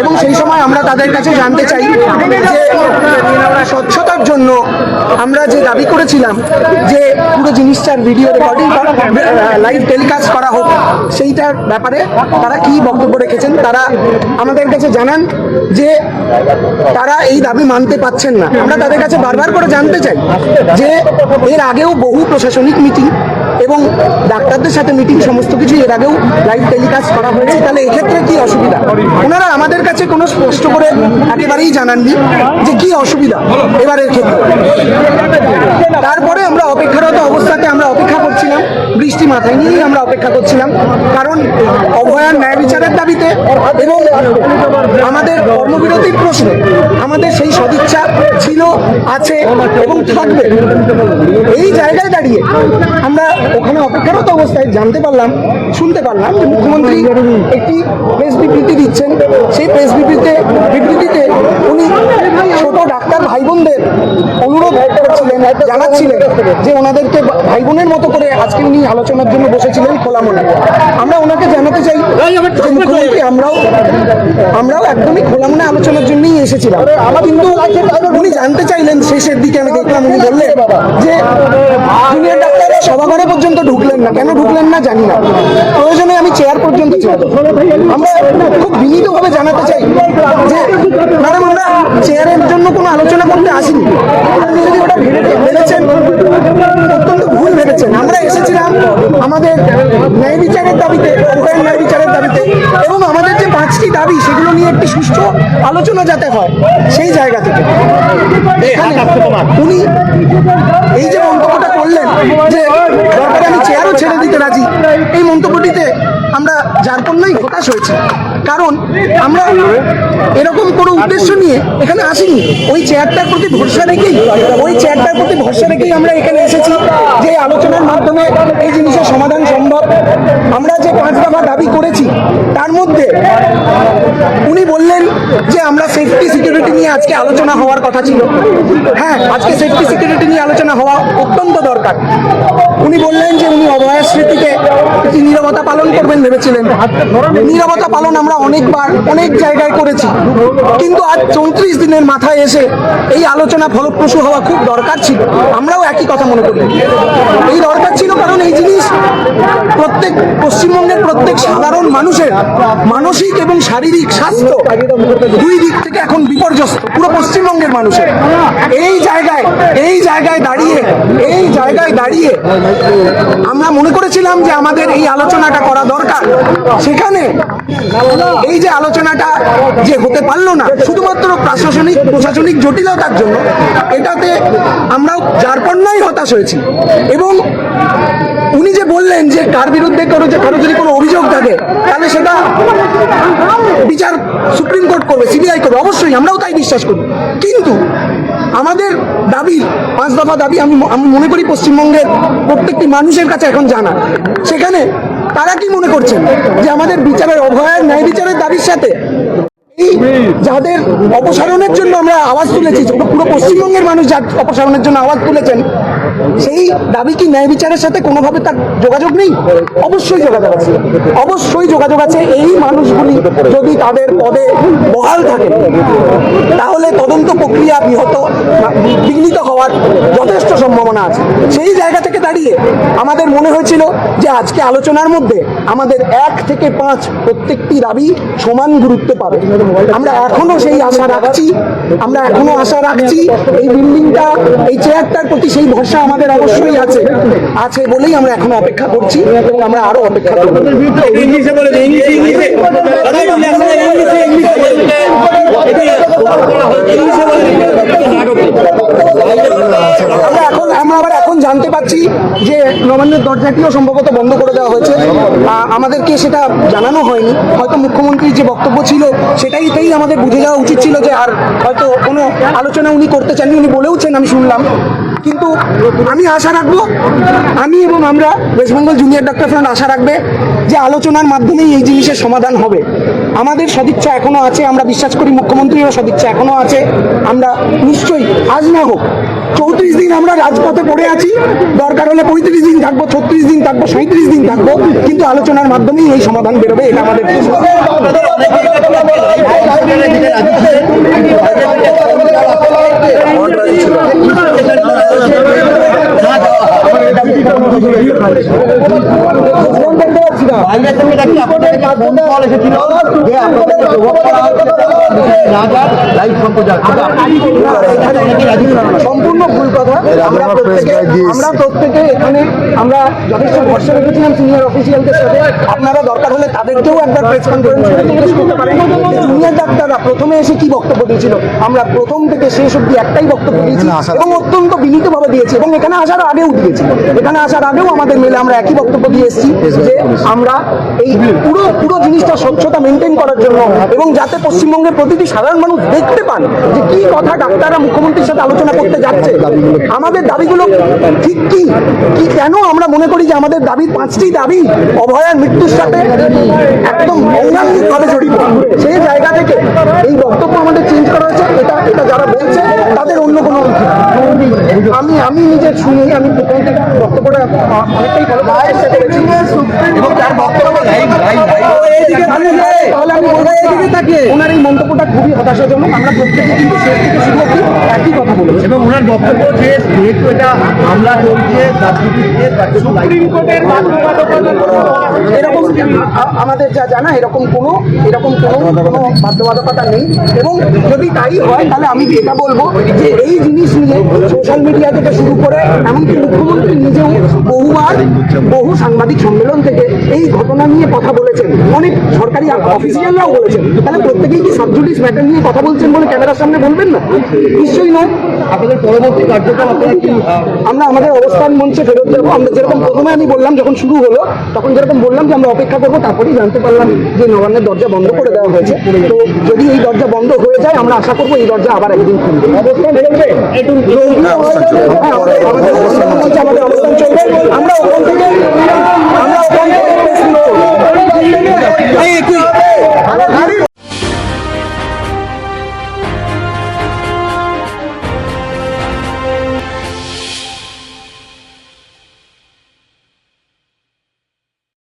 এবং সেই সময় আমরা তাদের কাছে জানতে চাই যে স্বচ্ছতার জন্য আমরা যে দাবি করেছিলাম যে পুরো জিনিসটার ভিডিও রেকর্ডিং লাইভ টেলিকাস্ট করা হোক, সেইটার ব্যাপারে তারা কি বক্তব্য রেখেছেন তারা আমাদের কাছে জানান যে তারা এই দাবি মানতে পাচ্ছেন না। আমরা তাদের কাছে বারবার করে জানতে চাই যে এর আগেও বহু প্রশাসনিক মিটিং এবং ডাক্তারদের সাথে মিটিং সমস্ত কিছু এর আগেও লাইভ টেলিকাস্ট করা হয়েছে। তাহলে এক্ষেত্রে কি অসুবিধা? ওনারা আমাদের কাছে কোনো স্পষ্ট করে একেবারেই জানাননি যে কি অসুবিধা এবারের ক্ষেত্রে। তারপরে আমরা অপেক্ষারত অবস্থাতে আমরা অপেক্ষা করছিলাম। বৃষ্টি মাথায় নিয়েই আমরা অপেক্ষা করছিলাম। কারণ অভয়ার ন্যায় বিচারের দাবিতে এবং আমাদের কর্মবিরতির প্রশ্নে আমাদের সেই সদিচ্ছা ছিল, আছে এবং থাকবে। এই জায়গায় দাঁড়িয়ে আমরা ওখানে অপেক্ষারত অবস্থায় জানতে পারলাম, শুনতে পারলাম যে মুখ্যমন্ত্রী একটি প্রেস বিবৃতি দিচ্ছেন। সেই প্রেস বিবৃতিতে বিবৃতিতে উনি ছোট ডাক্তার ভাই বোনদের অনুরোধ করছিলেন জানাচ্ছিলেন যে ওনাদেরকে ভাই বোনের মতো করে আজকে উনি আলোচনার জন্য বসেছিলেন খোলা মনে আমরা ওনাকে জানাতে চাই যে মুখ্যমন্ত্রী আমরাও আমরাও একদমই খোলা মনে আলোচনার জন্যই এসেছিলাম। কিন্তু উনি জানতে চাইলেন শেষের দিকে আমি দেখলাম উনি বললেন যে জুনিয়র ডাক্তাররা সভাঘরে পর্যন্ত ঢুকলেন না। কেন ঢুকলেন না জানি না। প্রয়োজনে আমি চেয়ার পর্যন্ত ছিলাম। আমরা খুব বিনীতভাবে জানাতে চাই যে ম্যাডাম আমরা চেয়ারের জন্য কোনো আলোচনা করতে আসিনি। আপনি যদি ওটা ভেবে- ভেবেছেন আমাদের ন্যায় বিচারের দাবিতে উভয়ের ন্যায় বিচারের দাবিতে এবং আমাদের যে পাঁচটি দাবি সেগুলো নিয়ে একটি সুষ্ঠু আলোচনা যাতে হয় সেই জায়গা থেকে। এখানে উনি এই যে মন্তব্যটা করলেন যে দরকার আমি চেয়ারও ছেড়ে দিতে রাজি এই মন্তব্যটিতে যার জন্যই হতাশ হয়েছে। কারণ আমরা এরকম কোনো উদ্দেশ্য নিয়ে এখানে আসিনি। ওই চেয়ারটার প্রতি ভরসা রেখেই, ওই চেয়ারটার প্রতি ভরসা রেখেই আমরা এখানে এসেছি যে আলোচনার মাধ্যমে এই জিনিসের সমাধান সম্ভব। আমরা যে পাঁচ দফা দাবি করেছি, তার মধ্যে উনি বললেন যে আমরা সেফটি সিকিউরিটি নিয়ে আজকে আলোচনা হওয়ার কথা ছিল। হ্যাঁ আজকে সেফটি সিকিউরিটি নিয়ে আলোচনা হওয়া অত্যন্ত দরকার। উনি বললেন যে উনি অভয়ার স্মৃতিতে নীরবতা পালন করবেন ভেবেছিলেন। নীরবতা পালন আমরা অনেকবার, অনেক জায়গায় করেছি। কিন্তু আজ চৌত্রিশ দিনের মাথায় এসে এই আলোচনা ফলপ্রসূ হওয়া খুব দরকার ছিল। আমরাও একই কথা মনে করি। এই দরকার ছিল কারণ এই জিনিস প্রত্যেক পশ্চিমবঙ্গের প্রত্যেক সাধারণ মানুষের মানসিক এবং শারীরিক স্বাস্থ্য দুই দিক থেকে এখন বিপর্যস্ত, পুরো পশ্চিমবঙ্গের মানুষের। এই জায়গায় এই জায়গায় দাঁড়িয়ে, এই জায়গায় দাঁড়িয়ে আমরা মনে করেছিলাম যে আমাদের এই আলোচনাটা করা দরকার। সেখানে এই যে আলোচনাটা যে হতে পারল না, শুধুমাত্র প্রশাসনিক প্রশাসনিক জটিলতার জন্য, এটাতে আমরাও যার পণ্যই হতাশ হয়েছি। এবং উনি যে বললেন যে কার বিরুদ্ধে কারও যে কারও যদি কোনো অভিযোগ থাকে, তাহলে সেটা বিচার সুপ্রিম কোর্ট করবে, সিবিআই করবে, অবশ্যই আমরাও তাই বিশ্বাস করি। কিন্তু আমাদের দাবি, পাঁচ দফা দাবি আমি আমি মনে করি পশ্চিমবঙ্গের প্রত্যেকটি মানুষের কাছে এখন জানা। সেখানে তারা কি মনে করছেন? যে আমাদের বিচারের অভয়ের ন্যায় বিচারের দাবির সাথে যাদের অপসারণের জন্য আমরা আওয়াজ তুলেছি পুরো পশ্চিমবঙ্গের মানুষ যার অপসারণের জন্য আওয়াজ তুলেছেন, সেই দাবি কি ন্যায় বিচারের সাথে কোনোভাবে তার যোগাযোগ নেই? অবশ্যই যোগাযোগ আছে। অবশ্যই যোগাযোগ আছে। এই মানুষগুলি যদি তাদের পদে বহাল থাকে, তাহলে তদন্ত প্রক্রিয়া বিহত বিঘ্নিত হওয়ার যথেষ্ট সম্ভাবনা আছে। সেই জায়গা থেকে দাঁড়িয়ে আমাদের মনে হয়েছিল যে আজকে আলোচনার মধ্যে আমাদের এক থেকে পাঁচ প্রত্যেকটি দাবি সমান গুরুত্ব পাবে। আমরা এখনও সেই আশা রাখছি আমরা এখনও আশা রাখছি এই বিল্ডিংটা এই চেয়ারটার প্রতি সেই ভরসা আমাদের অবশ্যই আছে আছে বলেই আমরা এখনও অপেক্ষা করছি এবং আমরা আরও অপেক্ষা করব। আমরা জানতে পাচ্ছি যে নবান্নের দরজাটিও সম্ভবত বন্ধ করে দেওয়া হয়েছে। আমাদেরকে সেটা জানানো হয়নি। হয়তো মুখ্যমন্ত্রীর যে বক্তব্য ছিল সেটাইতেই আমাদের বুঝে যাওয়া উচিত ছিল যে আর হয়তো কোনো আলোচনা উনি করতে চাননি, উনি বলেওছেন আমি শুনলাম। কিন্তু আমি আশা রাখব, আমি এবং আমরা West Bengal junior doctor friend আশা রাখবে যে আলোচনার মাধ্যমেই এই জিনিসের সমাধান হবে। আমাদের সদিচ্ছা এখনও আছে, আমরা বিশ্বাস করি মুখ্যমন্ত্রীরও সদিচ্ছা এখনও আছে। আমরা নিশ্চয়ই, আজ না হোক চৌত্রিশ দিন আমরা রাজপথে পড়ে আছি। দরকার হলে পঁয়ত্রিশ দিন থাকব, ছত্রিশ দিন থাকব সাঁত্রিশ দিন থাকব। কিন্তু আলোচনার মাধ্যমেই এই সমাধান বেরোবে, এটা আমাদের সম্পূর্ণ ভুল কথা। আমরা আমরা প্রত্যেকে এখানে আমরা যথেষ্ট ভরসা রেখেছিলাম সিনিয়র অফিসিয়ালদের সাথে। আপনারা দরকার হলে তাদেরকেও একবার প্রেস কনফারেন্স করে জিজ্ঞেস করতে পারেন। জুনিয়র ডাক্তাররা প্রথমে এসে কি বক্তব্য দিয়েছিল? আমরা প্রথম থেকে শেষ অব্দি একটাই বক্তব্য দিয়েছি এবং অত্যন্ত বিনীতভাবে দিয়েছি এবং এখানে আসার আগেও দিয়েছি। এখানে আসার আগেও আমাদের মেলে আমরা একই বক্তব্য দিয়ে এসেছি যে আমরা এই পুরো পুরো জিনিসটা স্বচ্ছতা মেনটেন করার জন্য এবং যাতে পশ্চিমবঙ্গের প্রতিটি সাধারণ মানুষ দেখতে পান যে কি কথা ডাক্তাররা, মুখ্যমন্ত্রীর সাথে আলোচনা করতে যাচ্ছে। আমাদের দাবিগুলো ঠিক কি? কি কেন আমরা মনে করি যে আমাদের দাবির পাঁচটি দাবি অভয়ার মৃত্যুর সাথে একদম অঙ্গাঙ্গিকভাবে জড়িত? সেই জায়গা থেকে এই বক্তব্য আমাদের চেঞ্জ করা হয়েছে। এটা এটা যারা Oh, এদিকে তাকিয়ে ওনার এই মন্তব্যটা খুবই হতাশাজনক। আমরা প্রত্যেকে কিন্তু শেষ থেকে শুরু অব্দি একই কথা বলেছি। এবং ওনার বক্তব্য যে যেহেতু এটা হামলা চলছে সুপ্রিম কোর্টের এরকম আমাদের যা জানা এরকম কোনো এরকম কোনো কোনো বাধ্যবাধকতা নেই। এবং যদি তাই হয় তাহলে আমি এটা বলব যে এই জিনিস নিয়ে সোশ্যাল মিডিয়া থেকে শুরু করে এমনকি মুখ্যমন্ত্রী নিজেও বহুবার বহু সাংবাদিক সম্মেলন থেকে এই ঘটনা নিয়ে কথা বলেছেন। অনেক সরকারি অফিসিয়ালরাও বলেছেন। তাহলে প্রত্যেকেই কি সাবজুডিস ম্যাটার নিয়ে কথা বলছেন বলে ক্যামেরার সামনে বলবেন না নিশ্চয়ই নয় আপনাদের পরবর্তী কার্যক্রম আপনারা কি আমরা আমাদের অবস্থান মঞ্চে ফেরত যাব আমরা যেরকম প্রথমে আমি বললাম যখন শুরু হলো তখন যেরকম বললাম যে আমরা অপেক্ষা করব তারপরেই জানতে পারলাম যে নবান্নের দরজা বন্ধ করে দেওয়া হয়েছে তো যদি এই দরজা বন্ধ হয়ে যায় আমরা আশা করব এই দরজা আবার একদিন খুলবে অবস্থান চলবে হ্যাঁ, আমাদের আমাদের অবস্থান চলছে, আমাদের অবস্থান চলবে আমরা ওখান থেকে আমরা ওখান থেকে